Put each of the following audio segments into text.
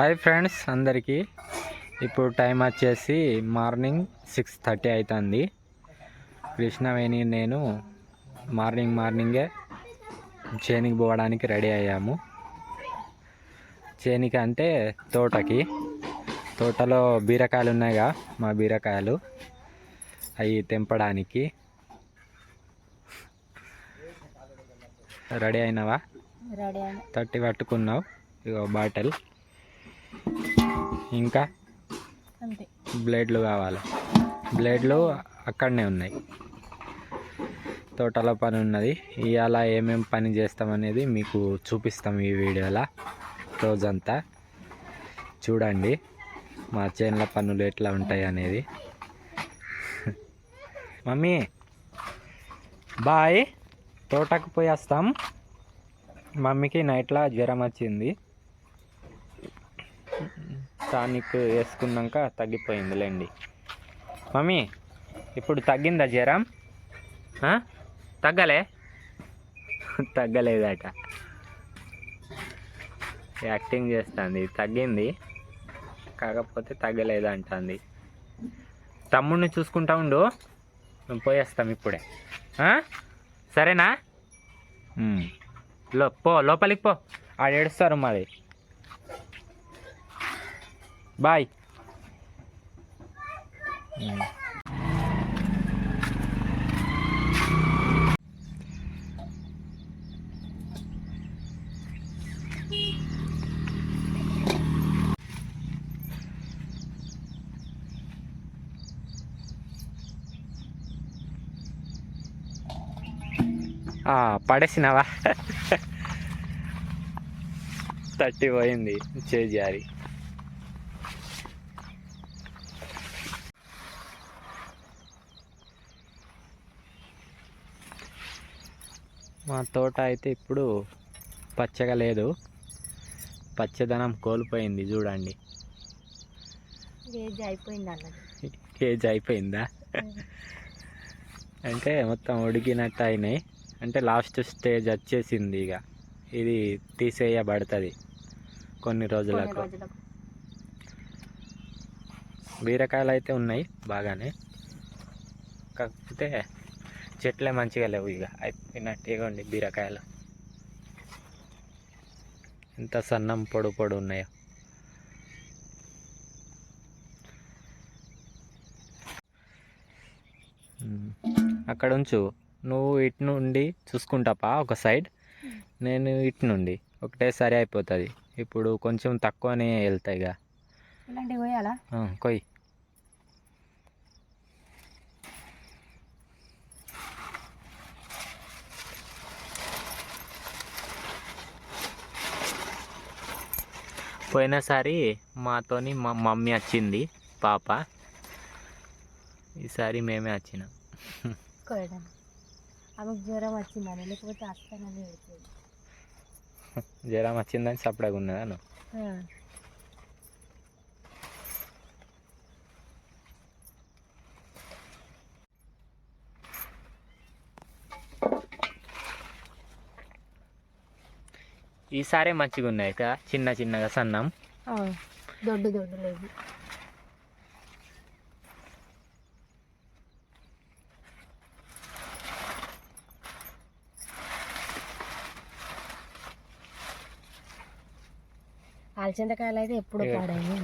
Hi friends అందరికీ. ఇప్పుడు time వచ్చేసి మార్నింగ్ సిక్స్ థర్టీ అవుతుంది కృష్ణవేణి నేను మార్నింగ్ మార్నింగే చేనికి పోవడానికి రెడీ అయ్యాము. చేనికి అంటే తోటకి. తోటలో బీరకాయలు ఉన్నాయిగా మా బీరకాయలు. అవి తెంపడానికి. రెడీ అయినావా? తట్టి పట్టుకున్నావు. ఇగో బాటిల్. ఇంకా అంతే. బ్లేడ్లు కావాలి. బ్లేడ్లు అక్కడనే ఉన్నాయి. తోటలో పని ఉన్నది. ఇవాళ ఏమేం పని చేస్తామనేది మీకు చూపిస్తాం ఈ వీడియోలో రోజంతా. చూడండి మా చేనుల పనులు ఎట్లా ఉంటాయి అనేది. Mummy bye. తోటకు పోయి వస్తాం. మమ్మీకి నైట్లో జ్వరం వచ్చింది. టానిక్ వేసుకున్నాక తగ్గిపోయిందిలేండి. మమ్మీ ఇప్పుడు తగ్గిందా జ్వరం? తగ్గలే? తగ్గలేదట. యాక్టింగ్ చేస్తుంది తగ్గింది. కాకపోతే తగ్గలేదు అంటుంది తమ్ముడిని చూసుకుంటా ఉండు. మేము పోయేస్తాం ఇప్పుడే. సరేనా? లో పో లోపలికి పో. ఆడేడుస్తారు మాది బాయ్. ఆ, పడేసినావా? తట్టి పోయింది చేజారి. మా తోట అయితే ఇప్పుడు పచ్చగా లేదు. పచ్చదనం కోల్పోయింది చూడండి. ఏజ్ అయిపోయింది అన్నది. ఏజ్ అయిపోయిందా? అంటే మొత్తం ఉడికినట్టు అయినాయి. అంటే లాస్ట్ స్టేజ్ వచ్చేసింది ఇక. ఇది తీసేయబడుతుంది కొన్ని రోజులకు. బీరకాయలు అయితే ఉన్నాయి బాగానే. కాకపోతే చెట్లే మంచిగా లేవు ఇక. అయిపోయినట్టు ఇవ్వండి బీరకాయలు. ఎంత సన్నం పొడు పొడు ఉన్నాయో. అక్కడ ఉంచు. నువ్వు ఇటు నుండి చూసుకుంటాపా ఒక సైడ్? నేను ఇటు నుండి. ఒకటేసారి అయిపోతుంది. ఇప్పుడు కొంచెం తక్కువనే వెళ్తాయి ఇక. ఇలాంటివి పోయినసారి మాతోని మా మమ్మీ వచ్చింది పాప. ఈసారి మేమే వచ్చినాం. ఆమెకు జ్వరం వచ్చిందని లేకపోతే జ్వరం వచ్చిందని సపడగా ఉన్నదా ఈసారే మంచిగా ఉన్నాయి కదా చిన్న చిన్నగా సన్నం. దొడ్డు దొడ్డు లేదు అలచింతకాయలు అయితే ఎప్పుడు. పాడాయి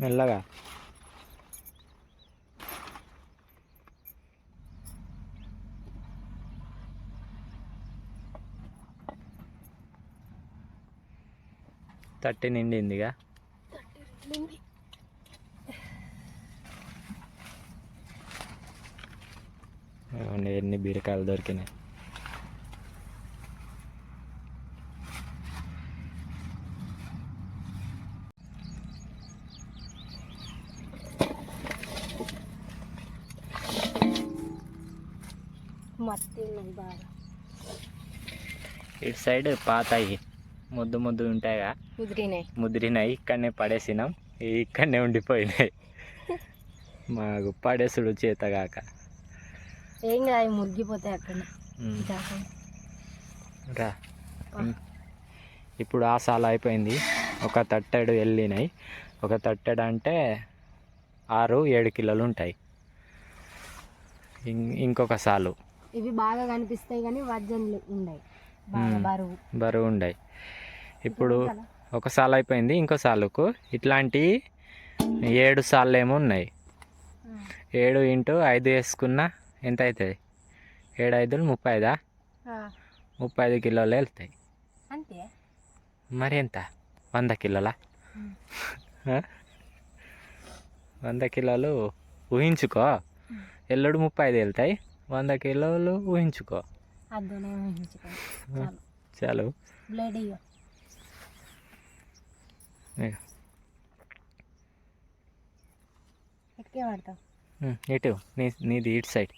మెల్లగా. థర్టీ నిండిందిగా. ఎన్ని బీరకాయలు దొరికినాయి? ఉన్నాయి బాగా ఇటు సైడ్ పాతాయి ముద్దు ముద్దు ఉంటాయిగా. కుదిరినాయి ముదిరినాయి ఇక్కడనే పడేసినాం. ఇక్కడనే ఉండిపోయినాయి. మాకు పడేసుడు చేతగాక. ఏం కాదు అవి మురిగిపోతాయి అక్కడ. రా. ఇప్పుడు ఆ సాల అయిపోయింది. ఒక తట్టెడు వెళ్ళినాయి. ఒక తట్టెడు అంటే ఆరు ఏడు కిలోలు ఉంటాయి. ఇంకొక సాలు. ఇవి బాగా కనిపిస్తాయి కానీ వజ్జన్లు బాగా మ్మ్. బరువు. బరువు ఉండాయి. ఇప్పుడు ఒక సాలు అయిపోయింది ఇంకో సాలుకు. ఇట్లాంటి ఏడు సార్లు ఏమో ఉన్నాయి ఏడు ఇంటూ ఐదు వేసుకున్నా ఎంత అవుతుంది ఏడు ఐదులు ముప్పై ఐదా? ముప్పై ఐదు కిలోలు వెళ్తాయి. అంతే? మరి ఎంత? వంద కిలోలా? వంద కిలోలు ఊహించుకో. ఎల్లుడు ముప్పై ఐదు వెళ్తాయి. వంద కిలోలు ఊహించుకో. అద్దనే చాలు. చాలు. బ్లేడ్ ఇయ్యో. ఇక. ఎక్కే పడతావు ఉమ్, ఇటు నీ నీది ఇటు సైడ్.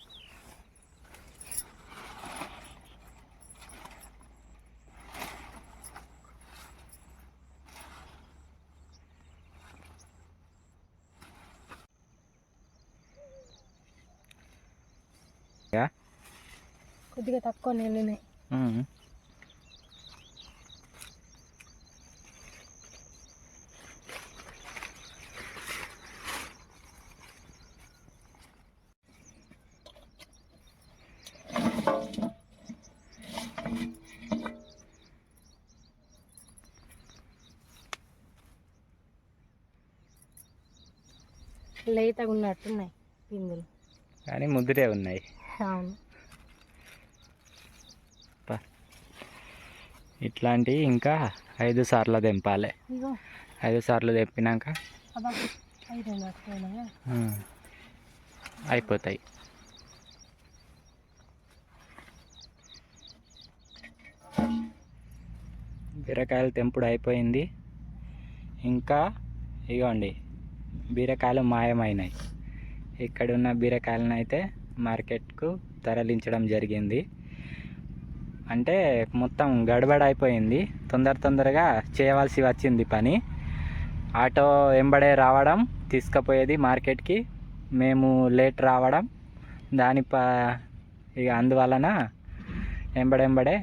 కొద్దిగా తక్కువ ఉమ్. లేతగా ఉన్నట్టున్నాయి పిందులు. కానీ ముద్దురే ఉన్నాయి. అవును. ఇట్లాంటివి ఇంకా ఐదు సార్లు తెంపాలి. ఐదు సార్లు తెంపినాక అయిపోతాయి. బీరకాయలు తెంపుడు అయిపోయింది. ఇంకా ఇగోండి బీరకాయలు మాయమైనాయి. ఇక్కడ ఉన్న బీరకాయలను అయితే మార్కెట్కు తరలించడం జరిగింది. అంటే మొత్తం గడబడ అయిపోయింది తొందర తొందరగా చేయవలసి వచ్చింది పని. ఆటో వెంబడే రావడం తీసుకుపోయేది మార్కెట్కి. మేము లేట్ రావడం. దాని ప ఇక అందువలన ఎంబడెంబడే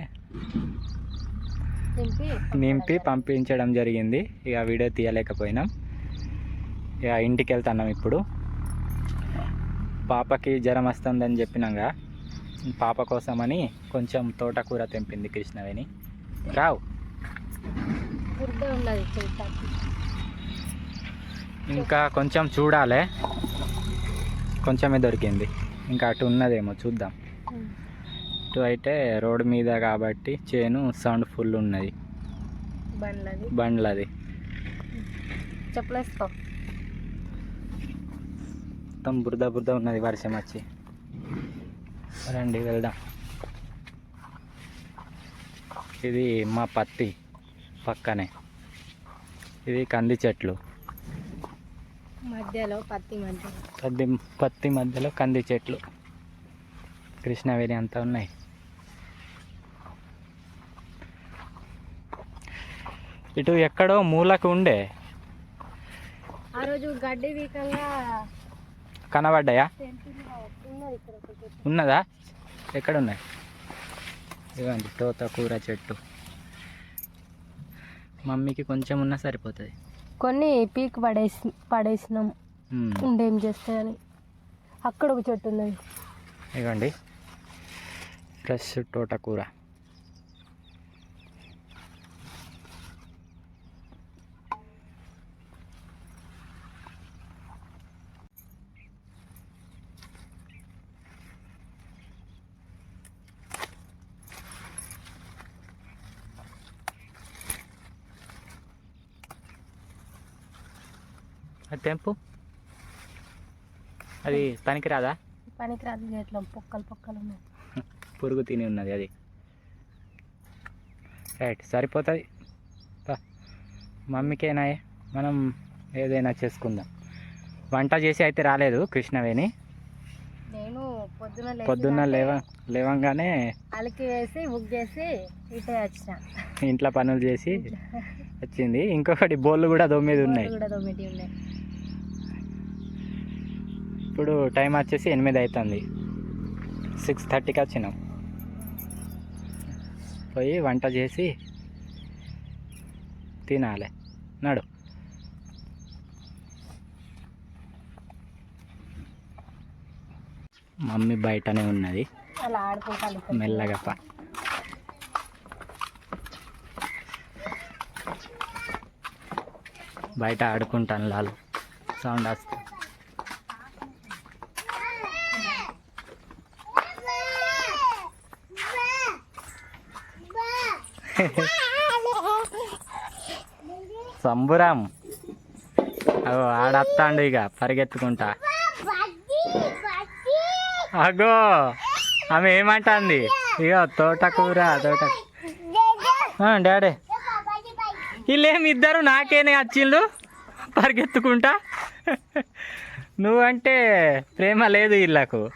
నింపి నింపి పంపించడం జరిగింది. ఇక వీడియో తీయలేకపోయినాం. ఇక ఇంటికి వెళ్తున్నాం ఇప్పుడు. పాపకి జ్వరం వస్తుందని చెప్పినాగా. పాప కోసమని కొంచెం తోటకూర తెంపింది కృష్ణవేణి. రావు. ఇంకా కొంచెం చూడాలి. కొంచెమే దొరికింది. ఇంకా అటు ఉన్నదేమో చూద్దాం. ఇటు అయితే రోడ్ మీద కాబట్టి చేను సౌండ్ ఫుల్ ఉన్నది. బండ్లది. బండ్లది. చెప్పులేసుకో. మొత్తం బురద బురద ఉన్నది వర్షం వచ్చి. రండి వెళ్దాం. ఇది మా పత్తి పక్కనే. ఇది కంది చెట్లు. మధ్యలో పత్తి మధ్యలో. పత్తి పత్తి మధ్యలో కంది చెట్లు. కృష్ణవేణి అంతా ఉన్నాయి. ఇటు ఎక్కడో మూలకు ఉండే. ఆ రోజు గడ్డి వీకంగా కనబడ్డాయా. ఉన్నది? ఎక్కడ ఉన్నాయి ఇవ్వండి తోతకూర చెట్టు. మమ్మీకి కొంచెం ఉన్నా సరిపోతుంది. కొన్ని పీక్ పడేసి పడేసినాం. ఉండేం చేస్తాయని. అక్కడ ఒక చెట్టు ఉన్నది. ఇవ్వండి ఫ్రెష్ తోటకూర అది తెంపు. అది పనికి రాదా? పనికి రాదు పొక్కలు పొక్కలు ఉన్నాయి. పురుగు తిని ఉన్నది అది. రైట్ సరిపోతుంది. మమ్మీకేనాయే మనం ఏదైనా చేసుకుందాం. వంట చేసి అయితే రాలేదు కృష్ణవేణి. నేను పొద్దున్న అంటే లేవ లేవంగానే అలికి వేసి బుక్ చేసి ఇటే వచ్చిన. ఇంట్లో పనులు చేసి వచ్చింది. ఇంకొకటి బోళ్ళు కూడా తొమ్మిది ఉన్నాయి బోర్లు కూడా తొమ్మిది ఉన్నాయి ఇప్పుడు టైం వచ్చేసి ఎనిమిది అవుతుంది సిక్స్ థర్టీకి వచ్చినాం. పోయి వంట చేసి తినాలి. నడు. మమ్మీ బయటనే ఉన్నది. అలా ఆడుకుంటాను మెల్లగా పా. బయట ఆడుకుంటాను లాలు. సౌండ్ వస్తుంది సంబురం. అగో ఆడత్తాండు ఇక పరిగెత్తుకుంటా. అగో ఆమె ఏమంటుంది? ఇగో తోటకూర తోట డాడీ. వీళ్ళేమి ఇద్దరు నాకేనే వచ్చిండు పరిగెత్తుకుంటా. నువ్వంటే ప్రేమ లేదు వీళ్ళకు.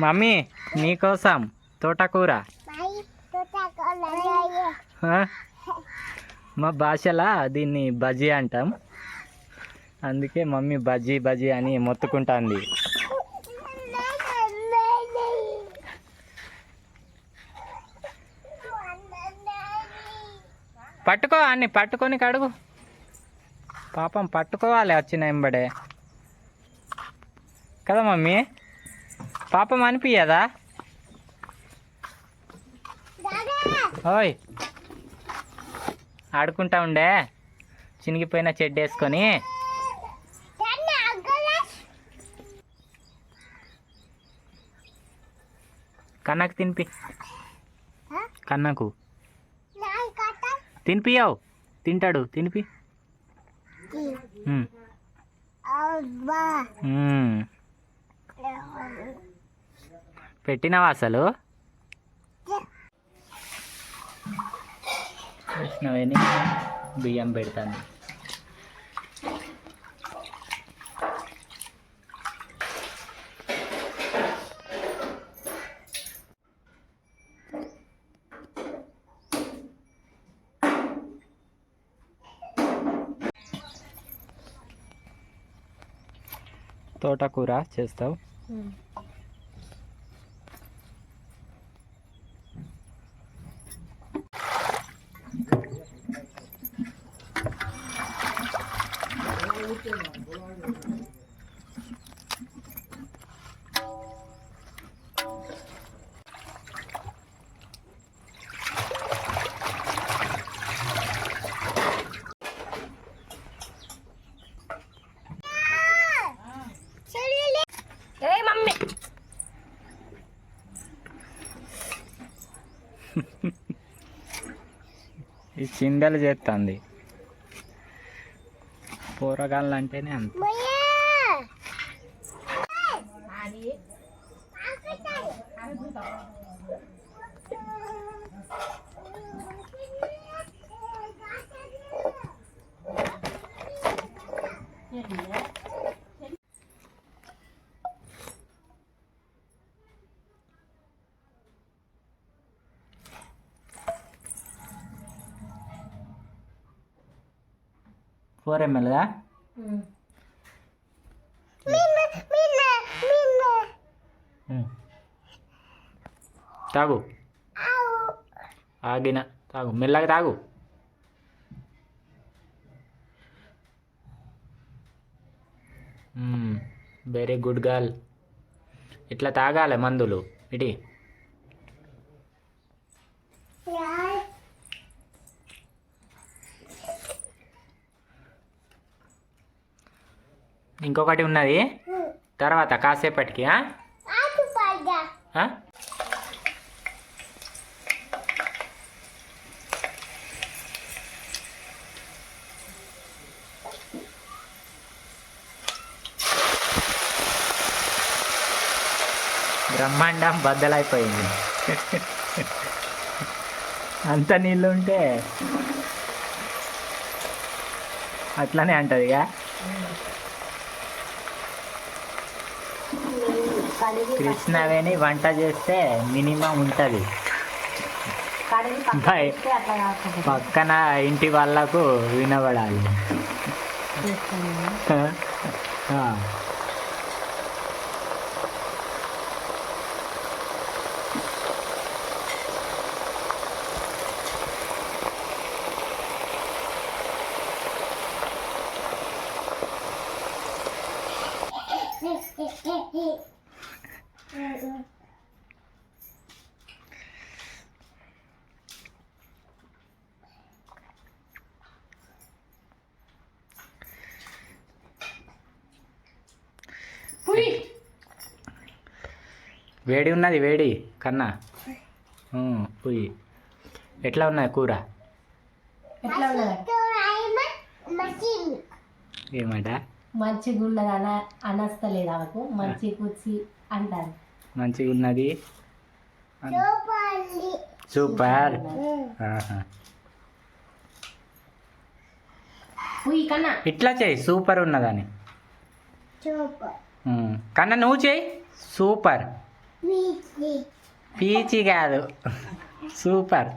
మమ్మీ నీకోసం తోటకూర. మా భాషలా దీన్ని బజీ అంటాం. అందుకే మమ్మీ బజ్జీ బజ్జీ అని మొత్తుకుంటుంది. పట్టుకో అన్ని పట్టుకొని కడుగు. పాపం పట్టుకోవాలి వచ్చిన ఎంబడే కదా మమ్మీ? పాపం అనిపించదా ఓయ్. ఆడుకుంటా ఉండే. చినిగిపోయిన చెడ్డేసుకొని. కన్నకు తినిపి కన్నకు. తినిపియావు తింటాడు. తినిపి. పెట్టినావా అసలు? కృష్ణవేణి బియ్యం పెడతాను తోటకూర చేస్తావు ఏ మమ్మీ ఈ చిందలు చేస్తుంది కూరగాయలు అంటేనే అంత ఫోర్ ఎంఎల్గా తాగు. ఆగిన. తాగు. మెల్లగా తాగు. వెరీ గుడ్ గర్ల్ ఇట్లా తాగాలి మందులు? ఇటీ. ఇంకొకటి ఉన్నది. తర్వాత కాసేపటికి? బ్రహ్మాండం బద్దలైపోయింది. అంత నీళ్ళు ఉంటే అట్లనే అంటదిగా. కృష్ణవేణి వంట చేస్తే మినిమం ఉంటుంది. పక్కన ఇంటి వాళ్ళకు వినబడాలి చేస్తాను ఆ. వేడి ఉన్నది వేడి. కన్నా. పొయ్యి ఎట్లా ఉన్నది కూర? ఎట్లా ఉన్నది? ఏమాట? మంచిగా ఉన్నది అన అనస్తలేదు ఆమెకు. మంచి కూర్చి అంటారు మంచిగా ఉన్నది సూపర్. ఇట్లా చేయి సూపర్ ఉన్నదని. కన్నా నువ్వు చేయి సూపర్. పీచి. కాదు. సూపర్.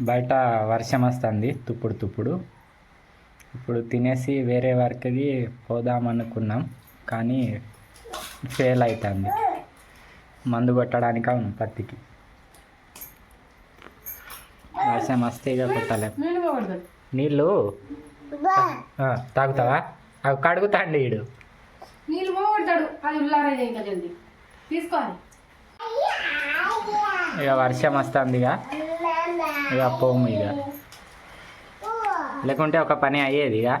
బయట వర్షం వస్తుంది. తుప్పుడు తుప్పుడు. ఇప్పుడు తినేసి వేరే వర్క్ది పోదాం అనుకున్నాం. కానీ ఫెయిల్ అవుతుంది మందు కొట్టడానికి అవును పత్తికి. వర్షం వస్తే ఇక నీళ్ళు తాగుతావా? అవి కడుగుతాండి వీడు నీళ్ళు పోగొడతాడు అది ఉల్లారేది ఇంకా జల్దీ. తీసుకోవాలి. ఇక వర్షం వస్తుంది ఇక. ఇక పోము ఇక. లేకుంటే ఒక పని అయ్యేది ఇక.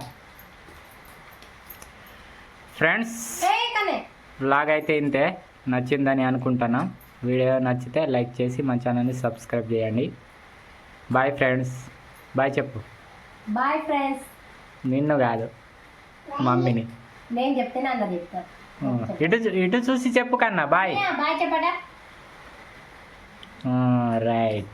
ఫ్రెండ్స్ కనే వ్లాగ్ అయితే ఇంతే. నచ్చిందని అనుకుంటున్నాం వీడియో నచ్చితే లైక్ చేసి మా ఛానల్ని సబ్స్క్రైబ్ చేయండి. Bye friends. బాయ్ చెప్పు. Bye friends. నిన్ను కాదు. మమ్మీని. నేను చెప్తాను ఆ, ఇటు ఇటు చూసి చెప్పు కన్నా బాయ్. Bye చెప్పడా right.